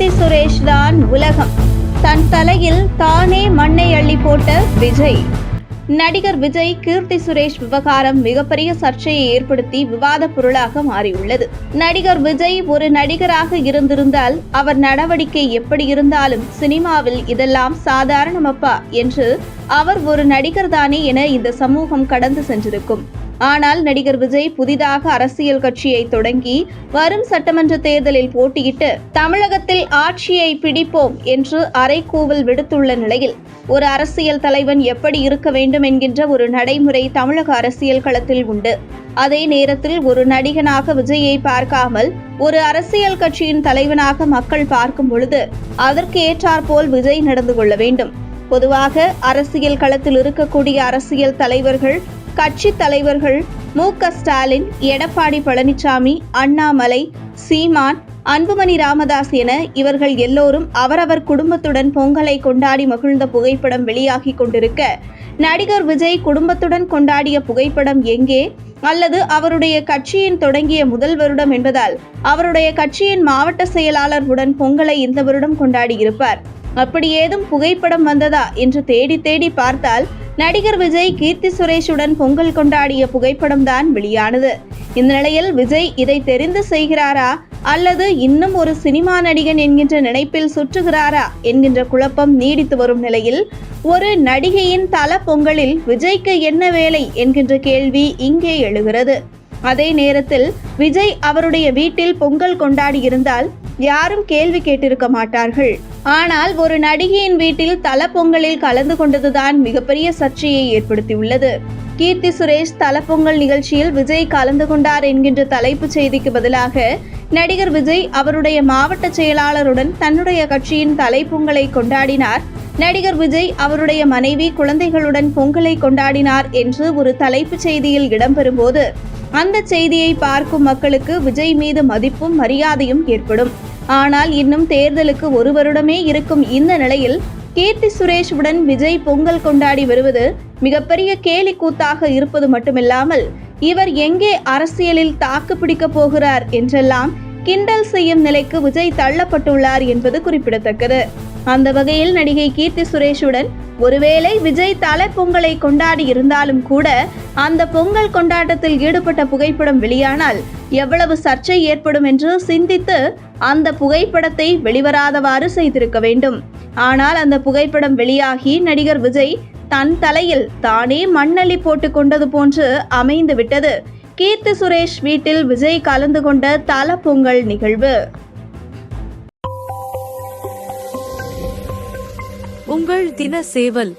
கீர்த்தி சுரேஷ் தான் உலகம். தன் தலையில் தானே மண்ணை அள்ளி போட்ட விஜய். நடிகர் விஜய் கீர்த்தி சுரேஷ் விவகாரம் மிகப்பெரிய சர்ச்சையை ஏற்படுத்தி விவாத பொருளாக மாறியுள்ளது. நடிகர் விஜய் ஒரு நடிகராக இருந்திருந்தால் அவர் நடவடிக்கை எப்படி இருந்தாலும் சினிமாவில் இதெல்லாம் சாதாரணமப்பா என்று அவர் ஒரு நடிகர் தானே என இந்த சமூகம் கடந்து சென்றிருக்கும். ஆனால் நடிகர் விஜய் புதிதாக அரசியல் கட்சியை தொடங்கி வரும் சட்டமன்ற தேர்தலில் போட்டியிட்டு தமிழகத்தில் ஆட்சியை பிடிப்போம் என்று அரைக்கூவல் விடுத்துள்ள நிலையில் ஒரு அரசியல் தலைவன் எப்படி இருக்க வேண்டும் என்கின்ற ஒரு நடைமுறை தமிழக அரசியல் களத்தில் உண்டு. அதே நேரத்தில் ஒரு நடிகனாக விஜயை பார்க்காமல் ஒரு அரசியல் கட்சியின் தலைவனாக மக்கள் பார்க்கும் பொழுது அதற்கு ஏற்றாற்போல் விஜய் நடந்து கொள்ள வேண்டும். பொதுவாக அரசியல் களத்தில் இருக்கக்கூடிய அரசியல் தலைவர்கள் கட்சி தலைவர்கள் மு. க. ஸ்டாலின் எடப்பாடி பழனிசாமி அண்ணாமலை சீமான் அன்புமணி ராமதாஸ் என இவர்கள் எல்லோரும் அவரவர் குடும்பத்துடன் பொங்கலை கொண்டாடி மகிழ்ந்த புகைப்படம் வெளியாகி கொண்டிருக்க நடிகர் விஜய் குடும்பத்துடன் கொண்டாடிய புகைப்படம் எங்கே? அல்லது அவருடைய கட்சியின் தொடங்கிய முதல் வருடம் என்பதால் அவருடைய கட்சியின் மாவட்ட செயலாளர் உடன் பொங்கலை இந்த வருடம் கொண்டாடியிருப்பார். அப்படி ஏதும் புகைப்படம் வந்ததா என்று தேடி தேடி பார்த்தால் நடிகர் விஜய் கீர்த்தி சுரேஷுடன் பொங்கல் கொண்டாடிய புகைப்படம் தான் வெளியானது. இந்த நிலையில் விஜய் இதை தெரிந்து செய்கிறாரா? அல்லது இன்னும் ஒரு சினிமா நடிகன் என்கின்ற நினைப்பில் சுற்றுகிறாரா? என்கின்ற குழப்பம் நீடித்து வரும் நிலையில் ஒரு நடிகையின் தல பொங்கலில் விஜய்க்கு என்ன வேலை என்கின்ற கேள்வி இங்கே எழுகிறது. அதே நேரத்தில் விஜய் அவருடைய வீட்டில் பொங்கல் கொண்டாடியிருந்தால் யாரும் கேள்வி கேட்டிருக்க மாட்டார்கள். ஆனால் ஒரு நடிகையின் வீட்டில் தல பொங்கலில் கலந்து கொண்டதுதான் மிகப்பெரிய சர்ச்சையை ஏற்படுத்தியுள்ளது. கீர்த்தி சுரேஷ் தலப்பொங்கல் நிகழ்ச்சியில் விஜய் கலந்து கொண்டார் என்கின்ற தலைப்புச் செய்திக்கு பதிலாக நடிகர் விஜய் அவருடைய மாவட்ட செயலாளருடன் தன்னுடைய கட்சியின் தலைப்பொங்கலை கொண்டாடினார். நடிகர் விஜய் அவருடைய மனைவி குழந்தைகளுடன் பொங்கலை கொண்டாடினார் என்று ஒரு தலைப்புச் செய்தியில் இடம்பெறும்போது அந்த செய்தியை பார்க்கும் மக்களுக்கு விஜய் மீது மதிப்பும் மரியாதையும் ஏற்படும். ஆனால் இன்னும் தேர்தலுக்கு ஒரு வருடமே இருக்கும் இந்த நிலையில் கீர்த்தி சுரேஷுடன் விஜய் பொங்கல் கொண்டாடி வருவது மிகப்பெரிய கேலி கூத்தாக இருப்பது மட்டுமில்லாமல் இவர் எங்கே அரசியலில் தாக்கு பிடிக்கப் போகிறார் என்றெல்லாம் கிண்டல் செய்யும் நிலைக்கு விஜய் தள்ளப்பட்டுள்ளார் என்பது குறிப்பிடத்தக்கது. அந்த வகையில் நடிகை கீர்த்தி சுரேஷுடன் ஒருவேளை விஜய் தலை பொங்கலை கொண்டாடி இருந்தாலும் கூட அந்த பொங்கல் கொண்டாட்டத்தில் ஈடுபட்ட புகைப்படம் வெளியானால் எவ்வளவு சர்ச்சை ஏற்படும் என்று சிந்தித்து அந்த புகைப்படத்தை வெளிவராதவாறு செய்திருக்க வேண்டும். ஆனால் அந்த புகைப்படம் வெளியாகி நடிகர் விஜய் தன் தலையில் தானே மண்ணள்ளி போட்டு கொண்டது போன்று அமைந்து விட்டது. கீர்த்தி சுரேஷ் வீட்டில் விஜய் கலந்து கொண்ட தல பொங்கல் நிகழ்வு. உங்கள் தின சேவல்